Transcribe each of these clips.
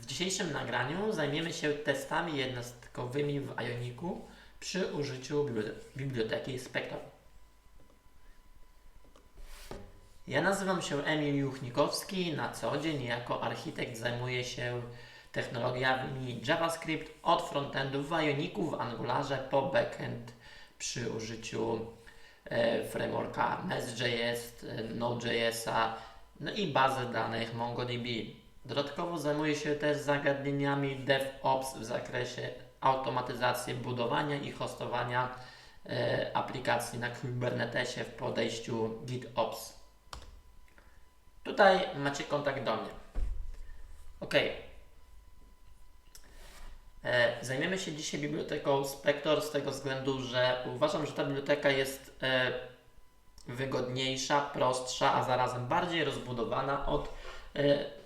W dzisiejszym nagraniu zajmiemy się testami jednostkowymi w Ioniku przy użyciu bibli- biblioteki Spectre. Ja nazywam się Emil Juchnikowski. Na co dzień jako architekt zajmuję się technologiami JavaScript od frontendu w Ioniku, w Angularze po backend przy użyciu e, frameworka Nest.js, e, Node.jsa no i bazy danych MongoDB. Dodatkowo zajmuję się też zagadnieniami DevOps w zakresie automatyzacji budowania i hostowania e, aplikacji na Kubernetesie w podejściu GitOps. Tutaj macie kontakt do mnie. Ok. E, Zajmiemy się dzisiaj biblioteką Spectre z tego względu, że uważam, że ta biblioteka jest e, wygodniejsza, prostsza, a zarazem bardziej rozbudowana od e,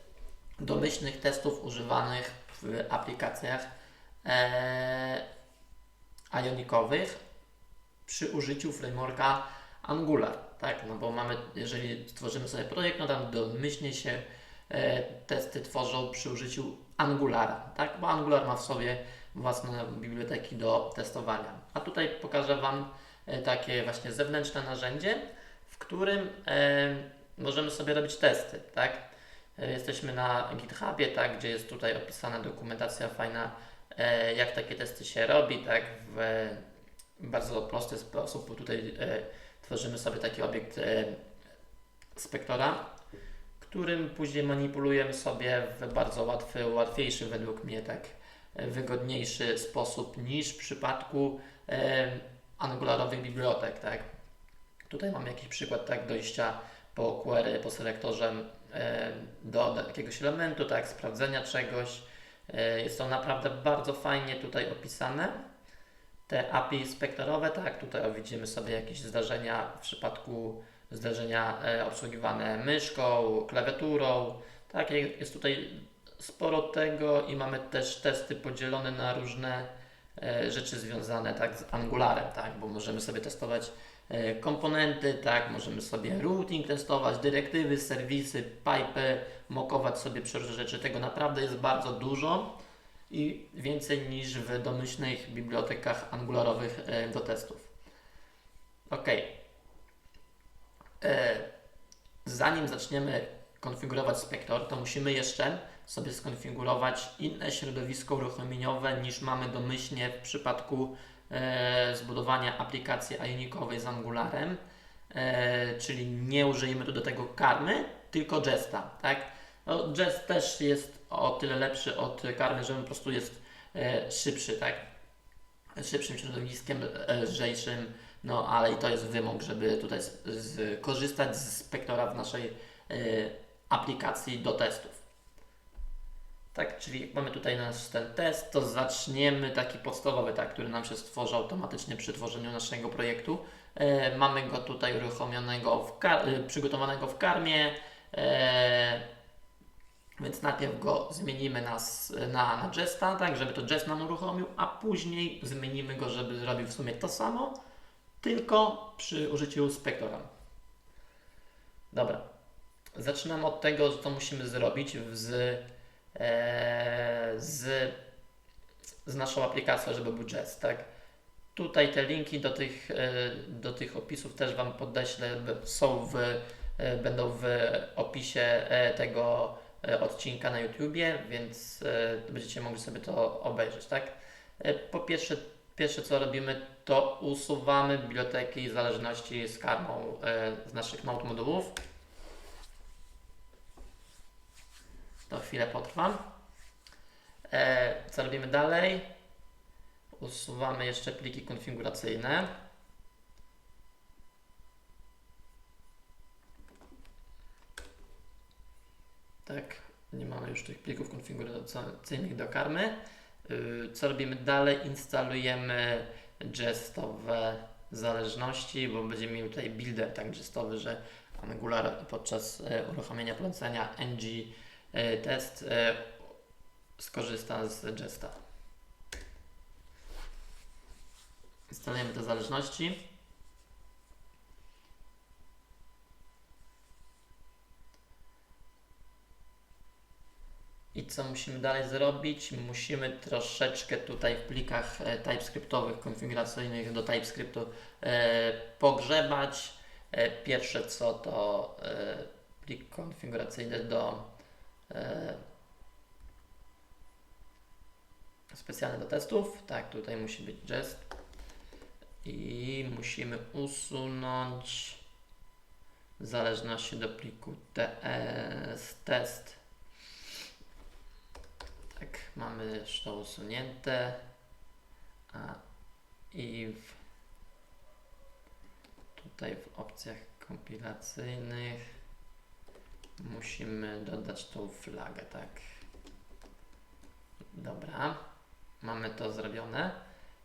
domyślnych testów używanych w aplikacjach e, ionicowych przy użyciu frameworka Angular, tak? No bo mamy, jeżeli stworzymy sobie projekt, no tam domyślnie się e, testy tworzą przy użyciu Angulara, tak? Bo Angular ma w sobie własne biblioteki do testowania. A tutaj pokażę Wam e, takie właśnie zewnętrzne narzędzie, w którym e, możemy sobie robić testy, tak? E, Jesteśmy na GitHubie, tak, gdzie jest tutaj opisana dokumentacja fajna, e, jak takie testy się robi, tak, w e, bardzo prosty sposób, bo tutaj tworzymy sobie taki obiekt spektora, którym później manipulujemy sobie w bardzo łatwy, łatwiejszy według mnie, tak, wygodniejszy sposób niż w przypadku angularowych bibliotek, tak. Tutaj mamy jakiś przykład, tak, dojścia po query, po selektorze do, do jakiegoś elementu, tak, sprawdzenia czegoś. E, Jest to naprawdę bardzo fajnie tutaj opisane. Te API spektorowe, tak, tutaj widzimy sobie jakieś zdarzenia w przypadku zdarzenia e, obsługiwane myszką, klawiaturą, tak, je- jest tutaj sporo tego i mamy też testy podzielone na różne e, rzeczy związane tak z Angularem, tak, bo możemy sobie testować e, komponenty, tak, możemy sobie routing testować, dyrektywy, serwisy, pipy, mokować sobie przeróżne rzeczy. Tego naprawdę jest bardzo dużo i więcej niż w domyślnych bibliotekach angularowych e, do testów. Ok. E, Zanim zaczniemy konfigurować Spectre, to musimy jeszcze sobie skonfigurować inne środowisko uruchomieniowe niż mamy domyślnie w przypadku e, zbudowania aplikacji ionicowej z Angularem, e, czyli nie użyjemy tu do tego karmy, tylko Jesta, tak? No, Jest też jest o tyle lepszy od karmy, że on po prostu jest e, szybszy, tak? Szybszym środowiskiem, e, lżejszym, no ale i to jest wymóg, żeby tutaj z, z, Spectora w naszej e, aplikacji do testów. Tak, czyli jak mamy tutaj nasz ten test, to zaczniemy taki podstawowy, tak, który nam się stworzy automatycznie przy tworzeniu naszego projektu. E, mamy go tutaj uruchomionego, w e, przygotowanego w karmie, e, więc najpierw go zmienimy na, na, na Jesta, tak, żeby to Jest nam uruchomił, a później zmienimy go, żeby zrobił w sumie to samo, tylko przy użyciu Spectora. Dobra. Zaczynamy od tego, co musimy zrobić z, z, z naszą aplikacją, żeby był Jest, tak? Tutaj te linki do tych, e, do tych opisów też Wam podeślę, b- są w, e, będą w opisie e, tego e, odcinka na YouTubie, więc e, będziecie mogli sobie to obejrzeć, tak? E, Po pierwsze, pierwsze co robimy, to usuwamy biblioteki zależności z karmą e, z naszych modułów. To chwilę potrwa. E, Co robimy dalej? Usuwamy jeszcze pliki konfiguracyjne. Tak, nie mamy już tych plików konfiguracyjnych do karmy. Yy, Co robimy dalej? Instalujemy jestowe zależności, bo będziemy mieli tutaj builder tak jestowy, że Angular podczas e, uruchomienia polecenia ng test e, skorzysta z Jesta. Instalujemy te zależności. I co musimy dalej zrobić? Musimy troszeczkę tutaj w plikach e, TypeScriptowych, konfiguracyjnych do TypeScriptu e, pogrzebać. E, pierwsze co to e, plik konfiguracyjny do e, specjalny do testów. Tak, tutaj musi być jest. I musimy usunąć zależności do pliku ts test. Tak, mamy już to usunięte. A i w, tutaj w opcjach kompilacyjnych musimy dodać tą flagę, tak. Dobra, mamy to zrobione.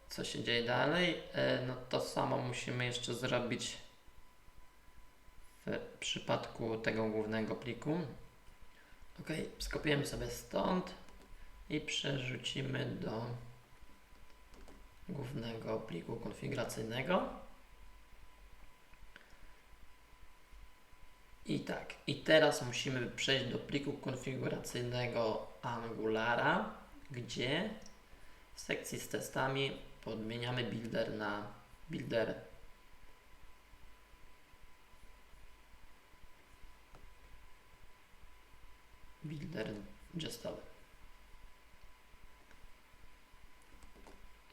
Co się dzieje dalej? E, No to samo musimy jeszcze zrobić w przypadku tego głównego pliku. Ok, skopiujemy sobie stąd i przerzucimy do głównego pliku konfiguracyjnego. I tak, i teraz musimy przejść do pliku konfiguracyjnego Angulara, gdzie w sekcji z testami podmieniamy builder na builder builder gestowy.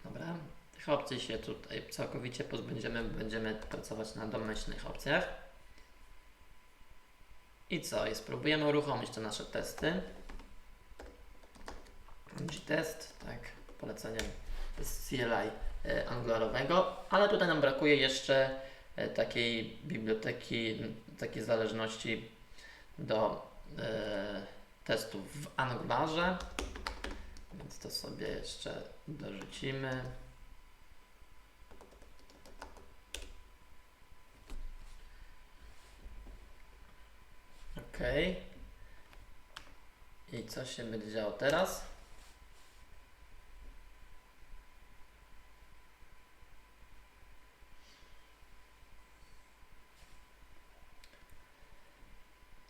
Dobra, tych opcji się tutaj całkowicie pozbędziemy, będziemy pracować na domyślnych opcjach. I co? I spróbujemy uruchomić te nasze testy. G-test, tak, poleceniem z CLI e, angularowego, ale tutaj nam brakuje jeszcze e, takiej biblioteki, takiej zależności do e, testów w Angularze, więc to sobie jeszcze dorzucimy. Ok. I co się będzie działo teraz?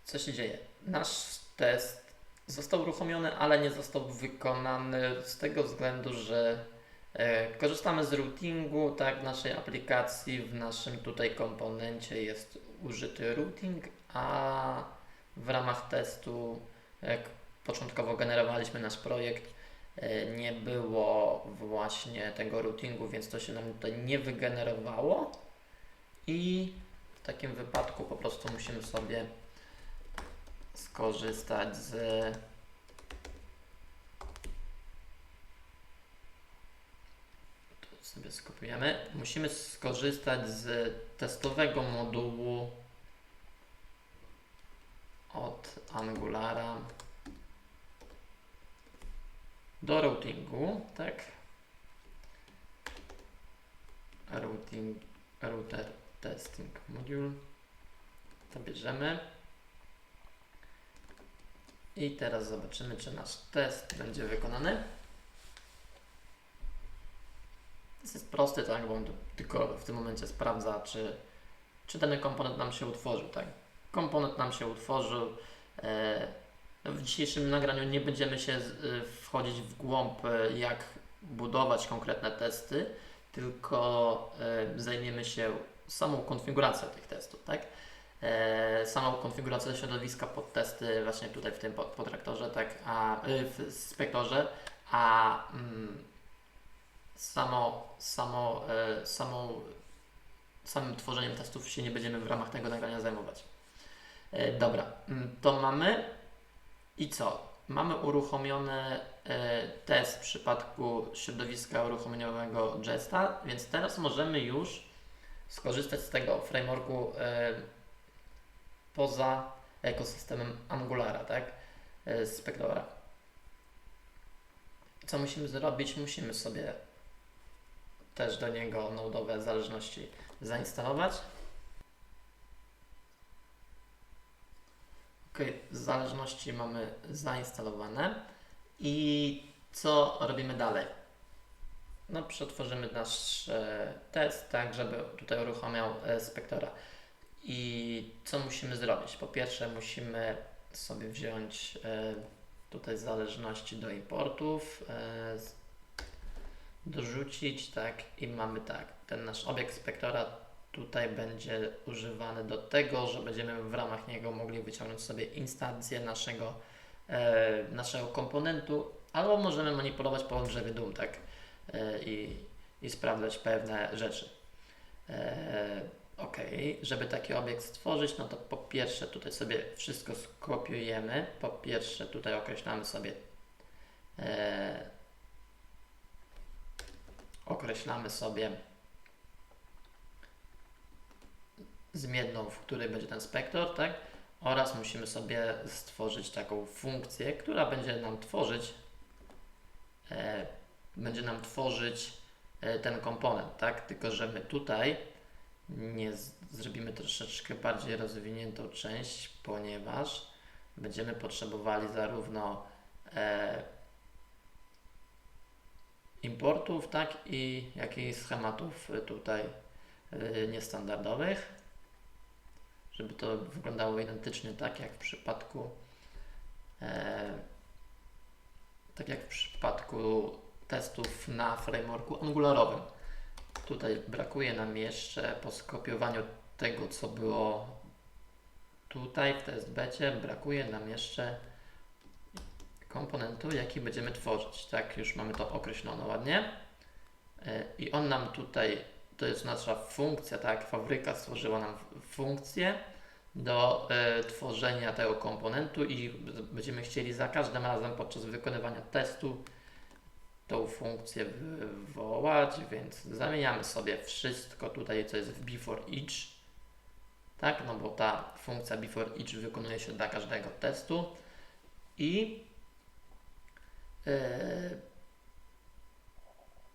Co się dzieje? Nasz test został uruchomiony, ale nie został wykonany z tego względu, że e, korzystamy z routingu tak, w naszej aplikacji. W naszym tutaj komponencie jest użyty routing, a w ramach testu, jak początkowo generowaliśmy nasz projekt, e, nie było właśnie tego routingu, więc to się nam tutaj nie wygenerowało. I w takim wypadku po prostu musimy sobie skorzystać z tu sobie skopiujemy. Musimy skorzystać z testowego modułu Angulara do routingu, tak? Routing, router testing module. To bierzemy. I teraz zobaczymy, czy nasz test będzie wykonany. Test jest prosty, tak, bo on tylko w tym momencie sprawdza, czy, czy dany komponent nam się utworzył, tak. Komponent nam się utworzył. E, w dzisiejszym nagraniu nie będziemy się e, wchodzić w głąb, e, jak budować konkretne testy, tylko zajmiemy się samą konfiguracją tych testów, tak samą konfigurację środowiska pod testy właśnie tutaj w tym podrektorze, tak, a w spektorze, a mm, samo, samo, samą, samym tworzeniem testów się nie będziemy w ramach tego nagrania zajmować. E, dobra, mm, to mamy i co? Mamy uruchomiony e, test w przypadku środowiska uruchomieniowego Jesta, więc teraz możemy już skorzystać z tego frameworku e, poza ekosystemem Angulara, tak? Spectora. Co musimy zrobić? Musimy sobie też do niego nodowe zależności zainstalować. Zależności mamy zainstalowane. I co robimy dalej? No, przetworzymy nasz test, tak, żeby tutaj uruchamiał e, Spectora. I co musimy zrobić? Po pierwsze, musimy sobie wziąć e, tutaj zależności do importów e, dorzucić, tak, i mamy tak, ten nasz obiekt spektora tutaj będzie używany do tego, że będziemy w ramach niego mogli wyciągnąć sobie instancję naszego, e, naszego komponentu, albo możemy manipulować po drzewie dum, tak, e, i, i sprawdzać pewne rzeczy. E, ok, żeby taki obiekt stworzyć, no to po pierwsze tutaj sobie wszystko skopiujemy. Po pierwsze tutaj określamy sobie e, określamy sobie zmienną, w której będzie ten spektor, tak? Oraz musimy sobie stworzyć taką funkcję, która będzie nam tworzyć e, będzie nam tworzyć e, ten komponent, tak? Tylko, że my tutaj nie zrobimy troszeczkę bardziej rozwiniętą część, ponieważ będziemy potrzebowali zarówno e, importów, tak? I jak i schematów e, tutaj e, niestandardowych, żeby to wyglądało identycznie tak jak w przypadku e, tak jak w przypadku testów na frameworku angularowym. Tutaj brakuje nam jeszcze po skopiowaniu tego, co było tutaj w testbecie, brakuje nam jeszcze komponentu, jaki będziemy tworzyć. Tak, już mamy to określone ładnie. E, I on nam tutaj, to jest nasza funkcja, tak, fabryka stworzyła nam funkcję do e, tworzenia tego komponentu i będziemy chcieli za każdym razem podczas wykonywania testu tą funkcję wywołać, więc zamieniamy sobie wszystko tutaj, co jest w before each, tak, no bo ta funkcja before each wykonuje się dla każdego testu i yy,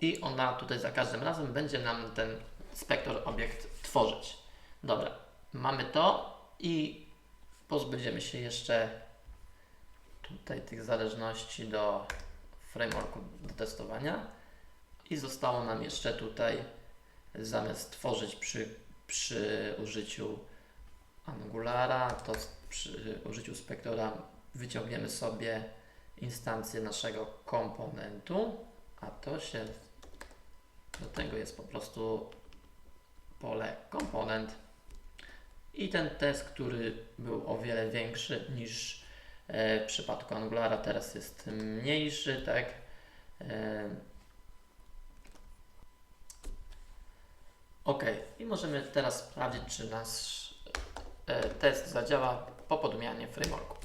i ona tutaj za każdym razem będzie nam ten spektor obiekt tworzyć. Dobra, mamy to i pozbędziemy się jeszcze tutaj tych zależności do frameworku do testowania i zostało nam jeszcze tutaj zamiast tworzyć przy, przy użyciu Angulara, to przy użyciu spektora wyciągniemy sobie instancję naszego komponentu, a to się do tego jest po prostu pole komponent i ten test, który był o wiele większy niż e, w przypadku Angulara, teraz jest mniejszy, tak? E, ok, i możemy teraz sprawdzić, czy nasz e, test zadziała po podmianie frameworku.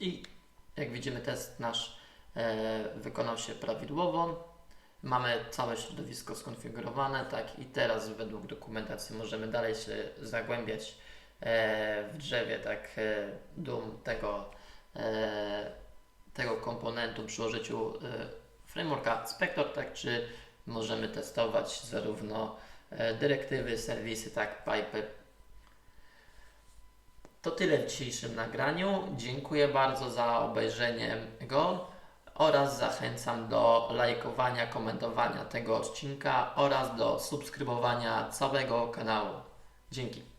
I jak widzimy, test nasz e, wykonał się prawidłowo. Mamy całe środowisko skonfigurowane, tak, i teraz według dokumentacji możemy dalej się zagłębiać e, w drzewie, tak, e, dum tego, tego komponentu przy użyciu frameworka Spector, tak, czy możemy testować zarówno dyrektywy, serwisy, tak, pipy. To tyle w dzisiejszym nagraniu. Dziękuję bardzo za obejrzenie go oraz zachęcam do lajkowania, komentowania tego odcinka oraz do subskrybowania całego kanału. Dzięki.